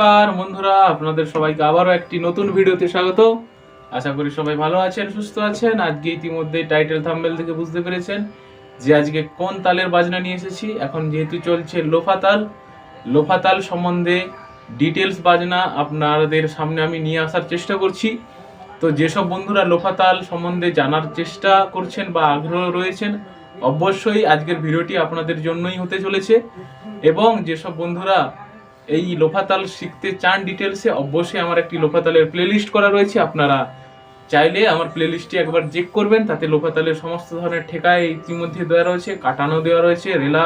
নমস্কার, বন্ধুরা, আপনাদের সবাইকে আবারও একটি নতুন ভিডিওতে স্বাগত। আশা করি সবাই ভালো আছেন, সুস্থ আছেন। আজকে ইতিমধ্যে টাইটেল থাম্বেল থেকে বুঝতে পেরেছেন যে আজকে কোন তালের বাজনা নিয়ে এসেছি। এখন যেহেতু চলছে লোফা তাল লোফা তাল সম্বন্ধে ডিটেলস বাজনা আপনাদের সামনে আমি নিয়ে আসার চেষ্টা করছি। তো যেসব বন্ধুরা লোফা তাল সম্বন্ধে জানার চেষ্টা করছেন বা আগ্রহ রয়েছেন, অবশ্যই আজকের ভিডিওটি আপনাদের জন্যই হতে চলেছে। এবং যেসব বন্ধুরা এই লোফাতাল শিখতে চান ডিটেলসে অবশ্যই আমার একটি লোফাতালের প্লেলিস্ট করা রয়েছে। আপনারা চাইলে আমার প্লেলিস্টটি একবার চেক করবেন, তাতে লোফাতালের সমস্ত ধরনের ঠেকায় ইতিমধ্যে দেওয়া রয়েছে, কাটানো দেওয়া রয়েছে, রেলা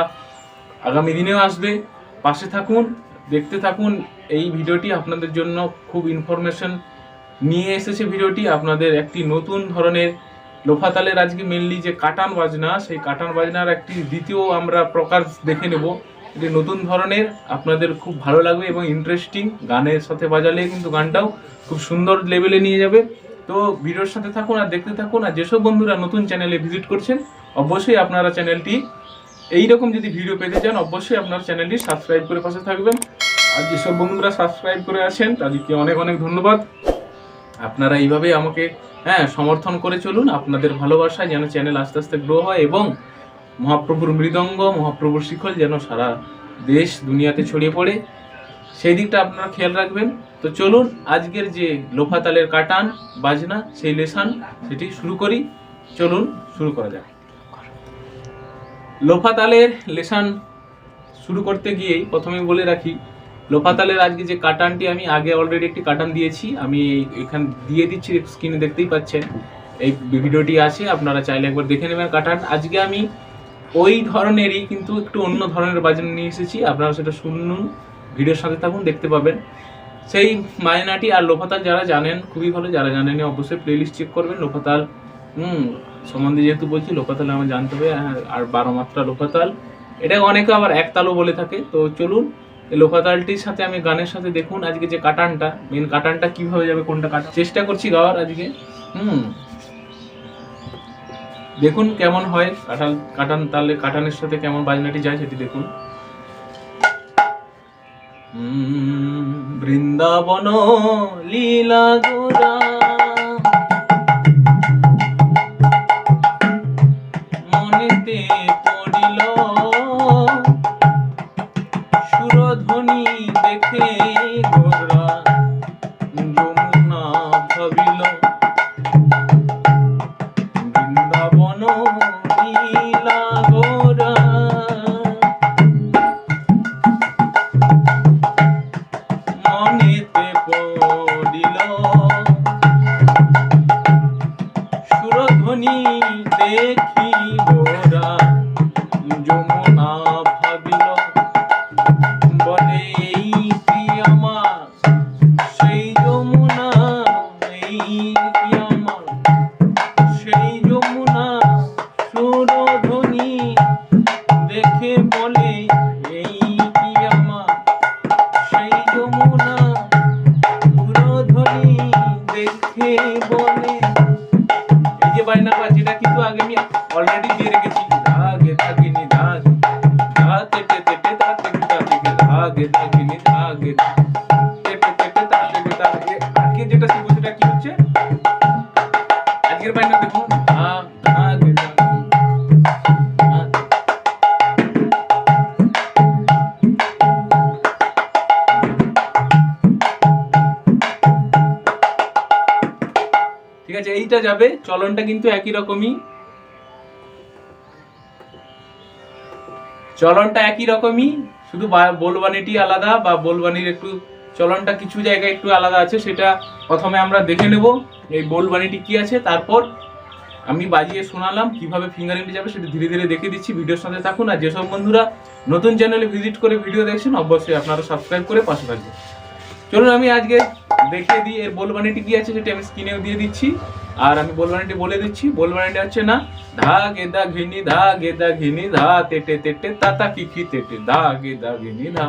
আগামী দিনেও আসবে। পাশে থাকুন, দেখতে থাকুন, এই ভিডিওটি আপনাদের জন্য খুব ইনফরমেশন নিয়ে এসেছে ভিডিওটি। আপনাদের একটি নতুন ধরনের লোফাতালের আজকে মেনলি যে কাটান বাজনা, সেই কাটান বাজনার একটি দ্বিতীয় আমরা প্রকাশ দেখে নেব। এটি নতুন ধরনের, আপনাদের খুব ভালো লাগবে এবং ইন্টারেস্টিং গানের সাথে বাজালে কিন্তু গানটাও খুব সুন্দর লেভেলে নিয়ে যাবে। তো ভিডিওর সাথে থাকুন আর দেখতে থাকুন, আর যেসব বন্ধুরা নতুন চ্যানেলে ভিজিট করছেন, অবশ্যই আপনারা চ্যানেলটি এইরকম যদি ভিডিও পেতে চান, অবশ্যই আপনার চ্যানেলটি সাবস্ক্রাইব করে পাশে থাকবেন। আর যেসব বন্ধুরা সাবস্ক্রাইব করে আছেন, তাদেরকে অনেক অনেক ধন্যবাদ। আপনারা এইভাবেই আমাকে হ্যাঁ সমর্থন করে চলুন। আপনাদের ভালোবাসায় যেন চ্যানেল আস্তে আস্তে গ্রো হয় এবং মহাপ্রভুর মৃদঙ্গ, মহাপ্রভুর শিখল যেন সারা দেশ দুনিয়াতে ছড়িয়ে পড়ে। সেই দিকটা আপনারা খেয়াল রাখবেন। তো চলুন, আজকের যে লোফাতালের কাটান, বাজনা, সেই লেসান সেটি শুরু করি। চলুন, শুরু করা যাক। লোফাতালের লেসান শুরু করতে গিয়েই প্রথমে বলে রাখি, লোফাতালের আজকে যে কাটানটি, আমি আগে অলরেডি একটি কাটান দিয়েছি। আমি এখানে দিয়ে দিচ্ছি স্ক্রিনে দেখতেই পাচ্ছেন। এই ভিডিওটি আছে, আপনারা চাইলে একবার দেখে নেবেন কাটান। আজকে আমি ওই ধরনেরই কিন্তু একটু অন্য ধরনের বাজনা নিয়ে এসেছি। আপনারা সেটা শুনুন ভিডিওর সাথে থাকুন দেখতে পাবেন। সেই মায়নাটি আর লোফাতাল যারা জানেন খুবই ভালো যারা জানেন অবশ্যই প্লেলিস্ট চেক করবেন। লোফাতাল হুম সম্বন্ধে যেহেতু বলছি লোফাতাল আমার জানতে হবে হ্যাঁ, আর বারো মাত্রা লোফাতাল এটা অনেকে আবার একতালও বলে থাকে। তো চলুন এই লোফাতালটির সাথে আমি গানের সাথে দেখুন আজকে যে কাটানটা মেন কাটানটা কীভাবে যাবে কোনটা কাটা চেষ্টা করছি গাওয়ার আজকে। হুম দেখুন কেমন হয় কাটান কাটান তাহলে কাটানের সাথে কেমন বাজনাটি যায় সেটি দেখুন। বৃন্দাবন লীলা গোরা মনেতে পড়িল আজকে যেটা শিখব আজকের বাইনা দেখুন। ঠিক আছে এইটা যাবে চলনটা কিন্তু একই রকমই চলনটা একই রকমই, শুধু বোলবানিটি আলাদা বা বোলবানির একটু, চলনটা কিছু জায়গায় একটু আলাদা আছে, সেটা প্রথমে আমরা দেখে নেব, এই বোলবানিটি কি আছে, তারপর আমি বাজিয়ে শোনালাম কীভাবে ফিঙ্গারিংটি যাবে, সেটা ধীরে ধীরে দেখে দিচ্ছি, ভিডিওর সাথে থাকুন, আর যেসব বন্ধুরা নতুন চ্যানেলে ভিজিট করে ভিডিও দেখছেন, অবশ্যই আপনারা সাবস্ক্রাইব করে পাশে থাকবেন। চলুন, আমি আজকে দেখিয়ে দিই, এর বোলবানিটি কি আছে, সেটা আমি স্ক্রিনেও দিয়ে দিচ্ছি। আর আমি বোলবানিটি বলে দিচ্ছি বোলবানিটি হচ্ছে না ধা গেদা ঘিনি ধা গেদা ঘিনি ধা তেটে তেটে তাতা কি খি তেটে ধা গেদা ঘিনি ধা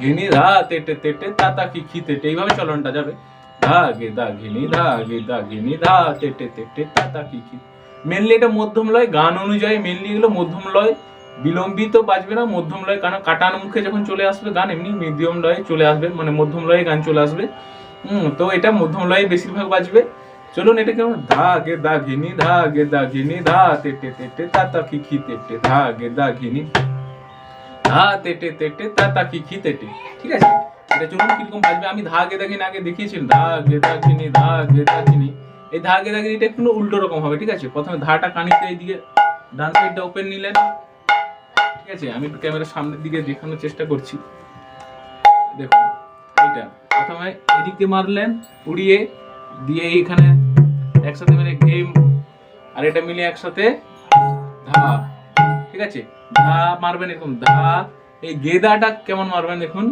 ঘিনি ধা তেটে তেটে তাতা কি খি তেটে এইভাবে চলনটা যাবে। ধা গেদা ঘিনি ধা গেদা ঘিনি ধা তেটে তেটে তাতা কি খি মেনলি এটা মধ্যম লয়, গান অনুযায়ী মেনলি এগুলো মধ্যম লয়, বিলম্বিত বাজবে না, মধ্যম লয়, কারণ কাটান মুখে যখন চলে আসবে গান, এমনি মিডিয়াম লয়ে চলে আসবে মানে মধ্যম লয়ে গান চলে আসবে। হুম, তো এটা মধ্যম লয়ে বেশিরভাগ বাজবে। চলুন এটা কেমন ধা গে দা ঘিনি ধা গে দা ঘিনি ধা তেটে তেটে তা তা কি খি তেটে ধা গে দা ঘিনি ধা তেটে তেটে তা তা কি খি তেটে ঠিক আছে? এটা চলুন কীরকম বাজবে? আমি ধা গে দা ঘিনি আগে দেখিয়েছিলাম। ধা গে দা ঘিনি ধা গে দা ঘিনি এই ধা গে দা ঘিনিটা একটু উল্টো রকম হবে, ঠিক আছে? প্রথমে ধাটা কানিতে এইদিকে ডান সাইডটা ওপেন নিলেন। ঠিক আছে? আমি একটু ক্যামেরার সামনের দিকে দেখানোর চেষ্টা করছি। দেখুন, এইটা প্রথমে এদিকে মারলেন, উড়িয়ে দিয়ে এইখানে একসাথে মানে গেম আর এটা মিলে একসাথে ধা, ঠিক আছে? ধা মারবেন এরকম, ধা। এই গেদাটা কেমন মারবেন দেখুন?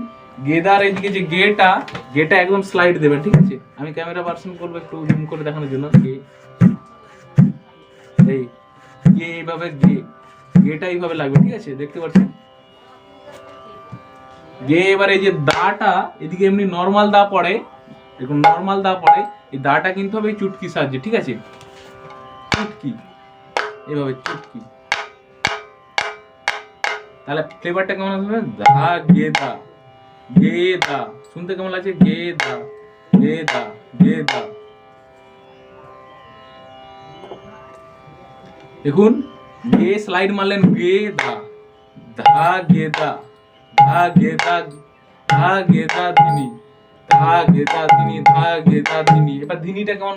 গেদার এইদিকে যে গেটা গেটা একদম স্লাইড দেবেন ঠিক আছে? আমি ক্যামেরা পার্সন করব, একটু জুম করে দেখানোর জন্য। এই গে এইভাবে গে গেটা এইভাবে লাগবে, ঠিক আছে? দেখতে পাচ্ছেন? গে এবার এই যে দাটা, এদিকে এমনি নর্মাল দা পড়ে দেখুন নর্মাল দা পড়ে এই দাটা কিন্তু হবে চুটকি সাহায্যে, ঠিক আছে? চুটকি, এভাবে চুটকি। তাহলে ফ্লেভারটা কেমন আসবে দা, গে দা। গে, দা। শুনতে কেমন লাগছে? গে, দা। গে দা। গে, দা। দেখুন, গে স্লাইড মারলেন, গে, দা। ধা, গে, দা। ধা, গে, দা। ধা, গে, দা ধিনি ধা ধা ধিনি এবার ধিনিটা কেমন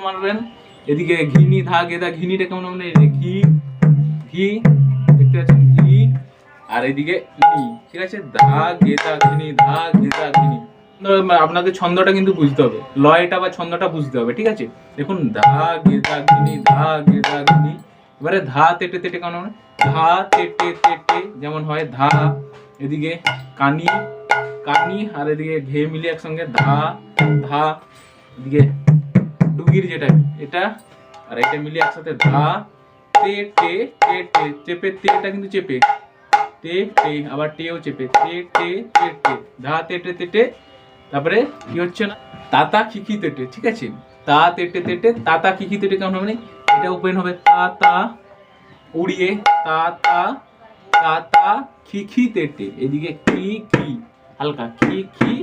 এদিকে ঘিনি ধা ঘিনিটা কেমন ঘি ঘি, দেখতে পাচ্ছেন ঘি। আর এদিকে ঠিক আছে? ধা ঘিনি ধা ঘিনি আপনাকে ছন্দটা কিন্তু বুঝতে হবে। লয়টা বা ছন্দটা বুঝতে হবে, ঠিক আছে? দেখুন, ধা গে দা ঘিনি ধা গে দা ঘিনি এবারে ধা তেটে তেটে কেমন ধা তেটে তেটে যেমন হয়, ধা। এদিকে কানি কানি আর এদিকে ঘে মিলিয়ে একসঙ্গে ধা ধা এদিকে ডুগির যেটা এটা আর এটা মিলিয়ে একসাথে ধা তে টে টে টে চেপে তেটা কিন্তু চেপে টে টে আবার টেও চেপে টে টে টে টে ধা তেটে তেটে তারপরে কি হচ্ছে না তাতা খিখি তেটে ঠিক আছে তা তেটে তেটে তাতা খিখি তেটে কেমন হবে? এটা ওপেন হবে তা তা উড়িয়ে তা তা তা তা খি খি তেটে এদিকে কি কি হালকা। কি কি?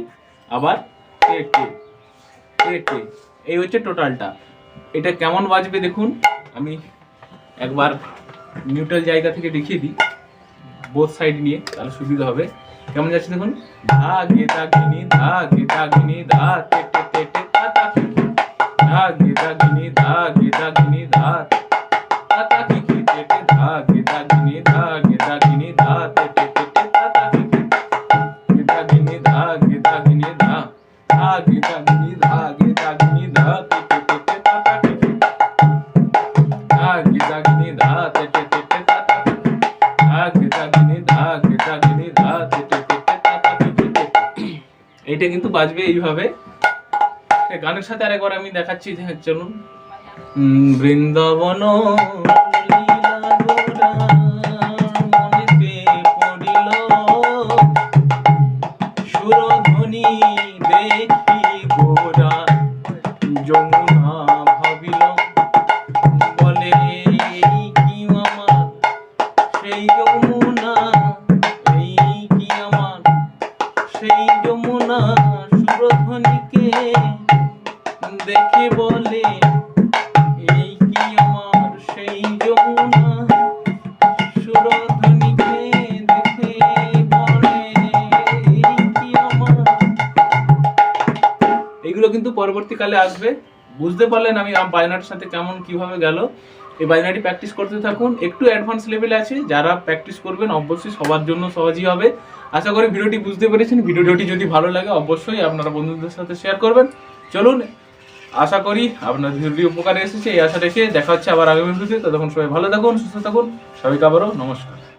আবার তেটে তেটে এই হচ্ছে টোটালটা। এটা কেমন বাজবে দেখুন, আমি একবার নিউট্রাল জায়গা থেকে দেখিয়ে দিই বোথ সাইড নিয়ে, তাহলে সুবিধা হবে। কেমন যাচ্ছে দেখুন? ধা গেটা ঘিনি ধা গেটা ঘিনি ধা টে টে তা। এইটা কিন্তু বাজবে এইভাবে। গানের সাথে আরেকবার আমি দেখাচ্ছি চলুন। উম, বৃন্দাবন পরবর্তীকালে আসবে। বুঝতে পারলেন আমি বায়নাটির সাথে কেমন, কীভাবে গেল। এই বায়নাটি প্র্যাকটিস করতে থাকুন। একটু অ্যাডভান্স লেভেলে আছে। যারা প্র্যাকটিস করবেন, অবশ্যই সবার জন্য সহজই হবে। আশা করি ভিডিওটি বুঝতে পেরেছেন। ভিডিওটি যদি ভালো লাগে, অবশ্যই আপনারা বন্ধুদের সাথে শেয়ার করবেন। চলুন, আশা করি আপনার ভিডিওটি উপকারে এসেছে। এই আশা রেখে দেখা হচ্ছে আবার আগামী ভিডিওতে। ততক্ষণ সবাই ভালো থাকুন, সুস্থ থাকুন। সবাইকে আবারও নমস্কার।